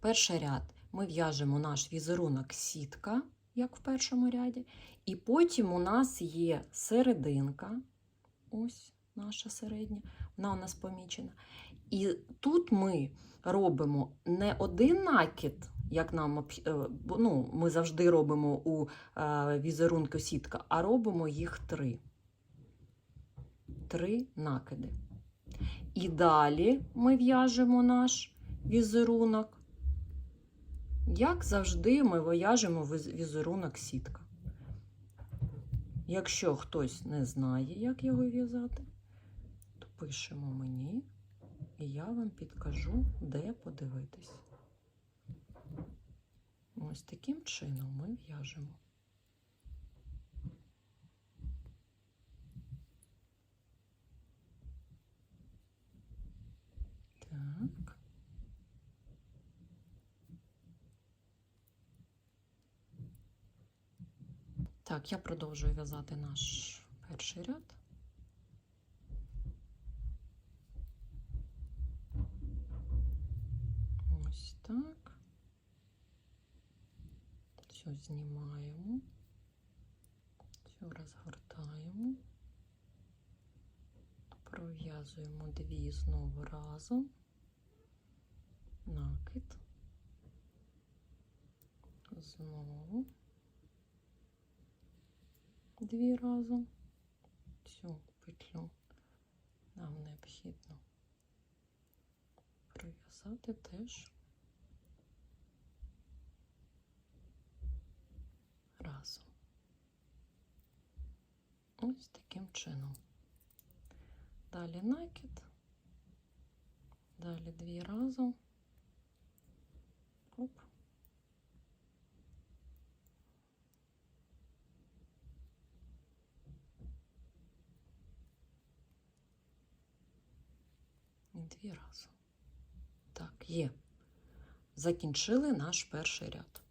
Перший ряд ми в'яжемо наш візерунок сітка, як в першому ряді, і потім у нас є серединка. Ось наша середня, вона у нас помічена. І тут ми робимо не один накид, як нам е, ну, ми завжди робимо у е, візерунку сітка, а робимо їх три. Три накиди. І далі ми в'яжемо наш візерунок. Як завжди, ми вияжемо візерунок сітка. Якщо хтось не знає, як його в'язати, то пишемо мені, і я вам підкажу, де подивитись. Ось таким чином ми в'яжемо. Так. Так, я продовжую в'язати наш перший ряд. Ось так. Цю знімаємо, цю розгортаємо, пров'язуємо дві знову разом, накид, знову дві разом. Цю петлю нам необхідно пров'язати теж разом. Ось таким чином. Далі накид, далі дві разом. Оп. Дві разом. Так, є. Закінчили наш перший ряд.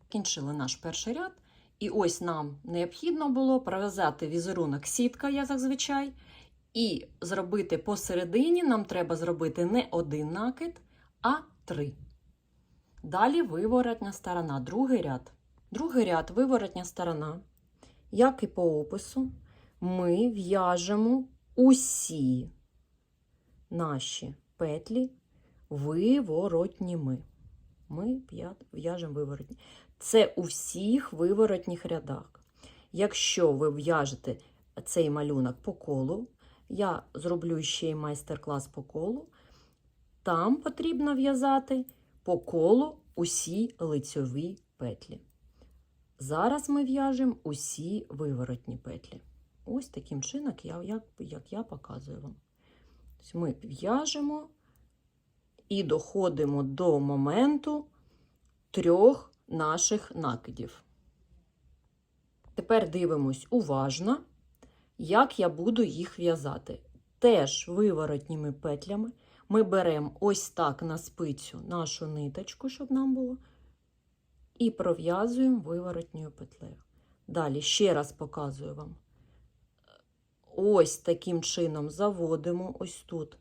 Закінчили наш перший ряд. І ось нам необхідно було пров'язати візерунок сітка, як зазвичай, і зробити посередині нам треба зробити не один накид, а три. Далі виворотня сторона, другий ряд. Другий ряд виворотня сторона, як і по опису, ми в'яжемо усі наші петлі виворотніми. Ми в'яжемо виворотні. Це у всіх виворотніх рядах. Якщо ви в'яжете цей малюнок по колу, я зроблю ще й майстер-клас по колу, там потрібно в'язати по колу усі лицьові петлі. Зараз ми в'яжемо усі виворотні петлі. Ось таким чином, як я показую вам. Тобто Ми в'яжемо і доходимо до моменту трьох наших накидів. Тепер дивимось уважно, як я буду їх в'язати. Теж виворотніми петлями ми беремо ось так на спицю нашу ниточку, щоб нам було, і пров'язуємо виворотньою петлею. Далі ще раз показую вам. Ось таким чином заводимо ось тут.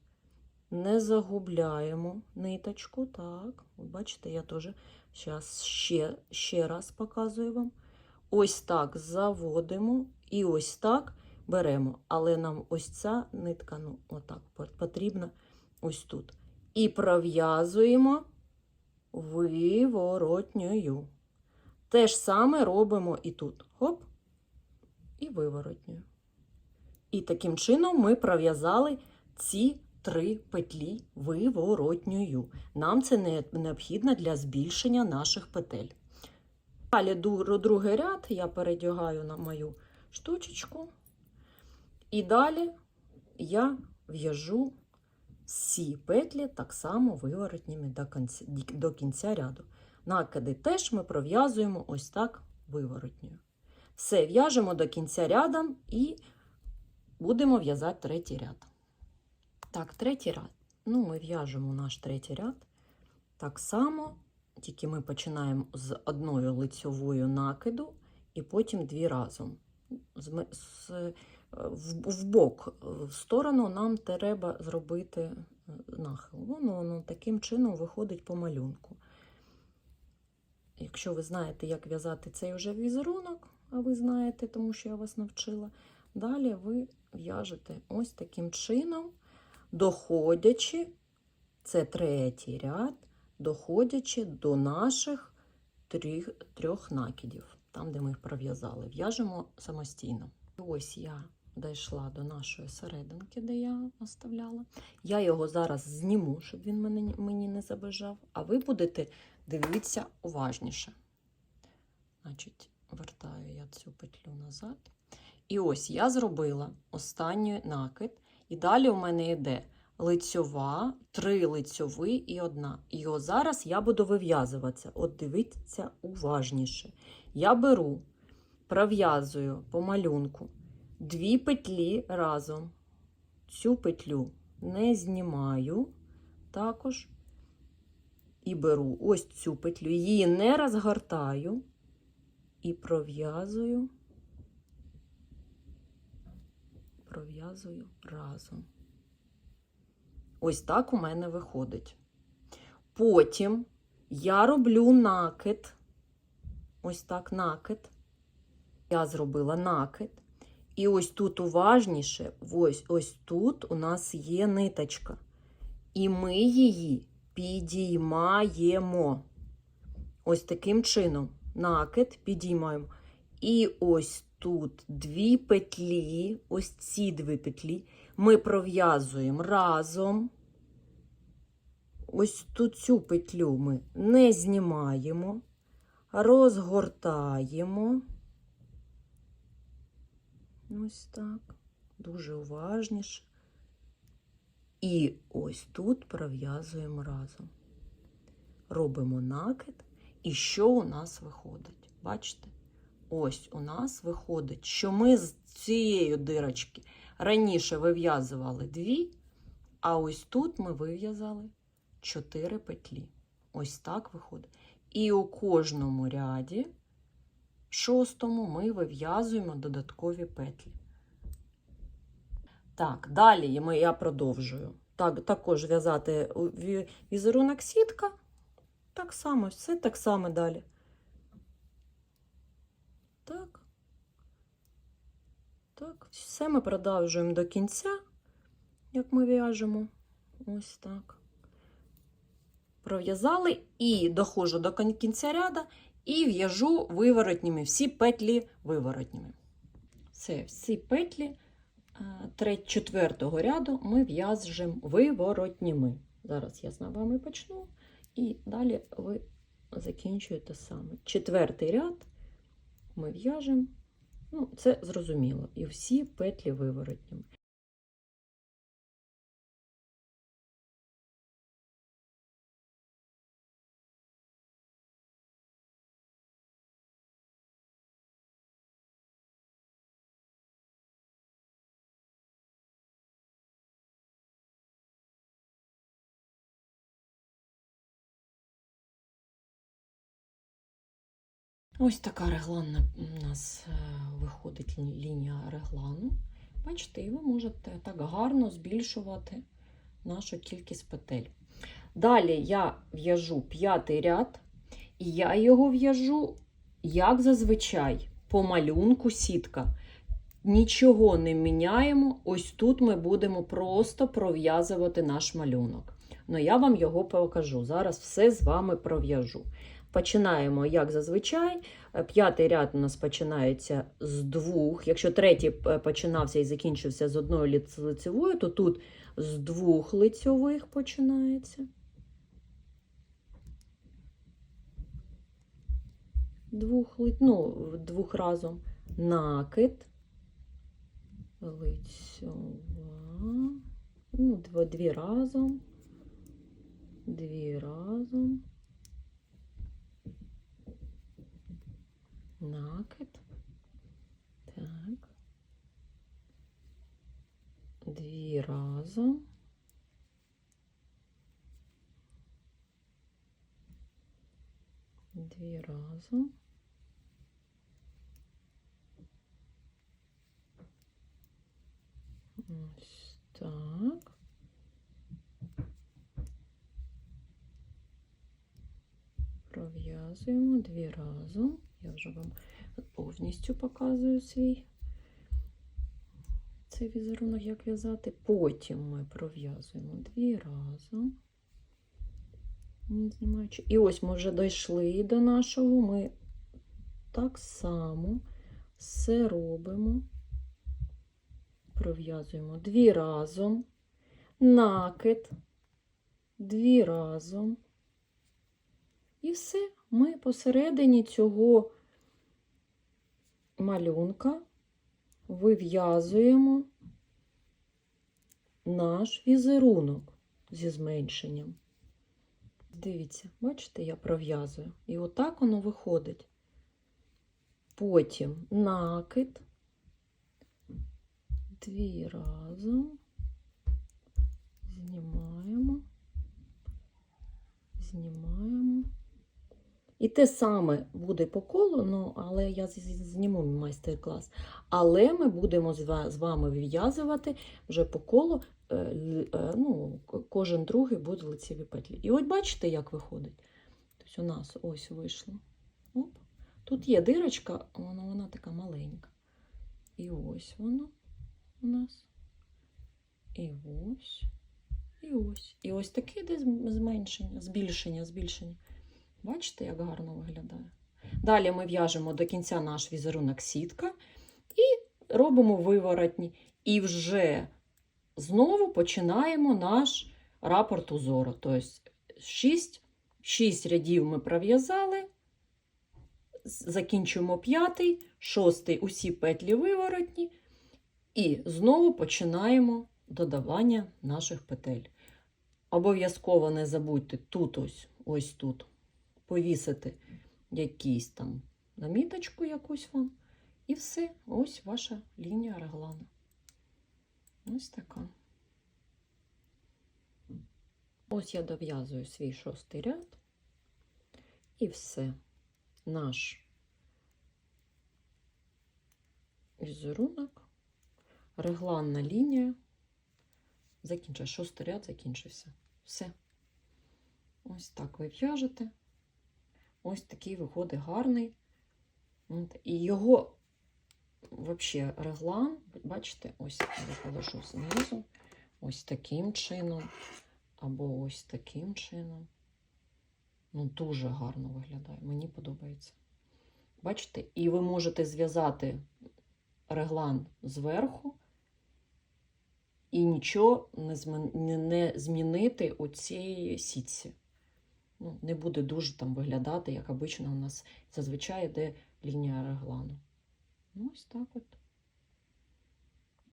Не загубляємо ниточку. Так, бачите, я теж зараз ще, ще раз показую вам. Ось так заводимо і ось так беремо. Але нам ось ця нитка, ну, отак, потрібна ось тут. І пров'язуємо виворотньою. Те ж саме робимо і тут. Хоп, і виворотньою. І таким чином ми пров'язали ці три петлі виворотньою. Нам це не необхідно для збільшення наших петель. Далі другий ряд я передягаю на мою штучечку. І далі я в'яжу всі петлі так само виворотніми до кінця, ряду. Накиди теж ми пров'язуємо ось так виворотньою. Все, в'яжемо до кінця рядом і будемо в'язати третій ряд. Так, третій ряд. Ну, ми в'яжемо наш третій ряд. Так само, тільки ми починаємо з одною лицьовою накиду і потім дві разом. З, з, е, в, в бок, в сторону нам треба зробити е, нахил. Воно, воно таким чином виходить по малюнку. Якщо ви знаєте, як в'язати цей вже візерунок, а ви знаєте, тому що я вас навчила, далі ви в'яжете ось таким чином, доходячи, це третій ряд, доходячи до наших трьох, трьох накидів, там, де ми їх пров'язали. В'яжемо самостійно. Ось я дійшла до нашої серединки, де я оставляла. Я його зараз зніму, щоб він мене, мені не забежав. А ви будете дивитися уважніше. Значить, вертаю я цю петлю назад. І ось я зробила останній накид. І далі у мене йде лицьова, три лицьові і одна. І ось зараз я буду вив'язуватися. От дивіться уважніше. Я беру, пров'язую по малюнку дві петлі разом. Цю петлю не знімаю також. І беру ось цю петлю, її не розгортаю і пров'язую, пров'язую разом. Ось так у мене виходить. Потім я роблю накид. Ось так накид. Я зробила накид. І ось тут уважніше, ось ось тут у нас є ниточка. І ми її підіймаємо. Ось таким чином. Накид підіймаємо. І ось тут дві петлі, ось ці дві петлі, ми пров'язуємо разом. Ось тут цю петлю ми не знімаємо, розгортаємо. Ось так. Дуже уважніше. І ось тут пров'язуємо разом. Робимо накид. І що у нас виходить? Бачите? Ось у нас виходить, що ми з цієї дирочки раніше вив'язували дві, а ось тут ми вив'язали чотири петлі. Ось так виходить. І у кожному ряді, шостому, ми вив'язуємо додаткові петлі. Так, далі я продовжую. Так, також в'язати візерунок сітка. Так само, все так само далі. Так. Так, все ми продовжуємо до кінця, як ми в'яжемо. Ось так. Пров'язали і доходжу до кінця ряда і в'яжу виворотніми, всі петлі виворотніми. Все, всі петлі е, четвертого ряду ми в'яжемо виворотніми. Зараз я з вами почну, і далі ви закінчуєте саме. Четвертий ряд ми в'яжемо, ну, це зрозуміло, і всі петлі виворотніми. Ось така регланна у нас е, виходить лінія реглану. Бачите, і ви можете так гарно збільшувати нашу кількість петель. Далі я в'яжу п'ятий ряд, і я його в'яжу, як зазвичай, по малюнку сітка. Нічого не міняємо. Ось тут ми будемо просто пров'язувати наш малюнок. Ну, я вам його покажу. Зараз все з вами пров'яжу. Починаємо, як зазвичай. Е, П'ятий ряд у нас починається з двох. Якщо третій е, починався і закінчився з одної лицевої, то тут з двох лицьових починається. Двох, ну, двох разом. Накид. Лицьова. Ну, дві разом. Дві разом. накид. Так. Дві разом. Дві разом. Ось так. Пров'язуємо дві разом. Я вже вам повністю показую свій цей візерунок, як в'язати. Потім ми пров'язуємо дві разом. Не знімаючи. І ось ми вже дійшли до нашого. Ми так само все робимо. Пров'язуємо дві разом, накид, дві разом. І все. Ми посередині цього малюнка вив'язуємо наш візерунок зі зменшенням. Дивіться, бачите, я пров'язую. І отак воно виходить. Потім накид, дві разом, знімаємо, знімаємо. І те саме буде по колу, ну, але я зніму майстер-клас. Але ми будемо з вами вив'язувати вже по колу, е, е, ну, кожен другий буде лицеві петлі. І от бачите, як виходить. Тобто у нас ось вийшло. Оп. Тут є дирочка, вона, вона така маленька. І ось воно у нас. І ось. І ось. І ось таке зм- зменшення, збільшення, збільшення. Бачите, як гарно виглядає. Далі ми в'яжемо до кінця наш візерунок сітка і робимо виворотні. І вже знову починаємо наш рапорт узору. Тобто 6, 6 рядів ми пров'язали, закінчуємо п'ятий, шостий, усі петлі виворотні. І знову починаємо додавання наших петель. Обов'язково не забудьте тут ось, ось тут повісити якийсь там наміточку якусь вам. І все, ось ваша лінія реглану. Ось така. Ось я дов'язую свій шостий ряд. І все. Наш візерунок, регланна лінія. Закінчив. Шостий ряд закінчився. Все. Ось так ви в'яжете. Ось такий виходить гарний. От, І його взагалі реглан, бачите, ось я положу знизу, ось таким чином, або ось таким чином. Ну, дуже гарно виглядає. Мені подобається. Бачите, і ви можете зв'язати реглан зверху і нічого не, змінити у цій сітці. Ну, не буде дуже там виглядати, як обично у нас зазвичай йде лінія реглану. Ну, ось так от.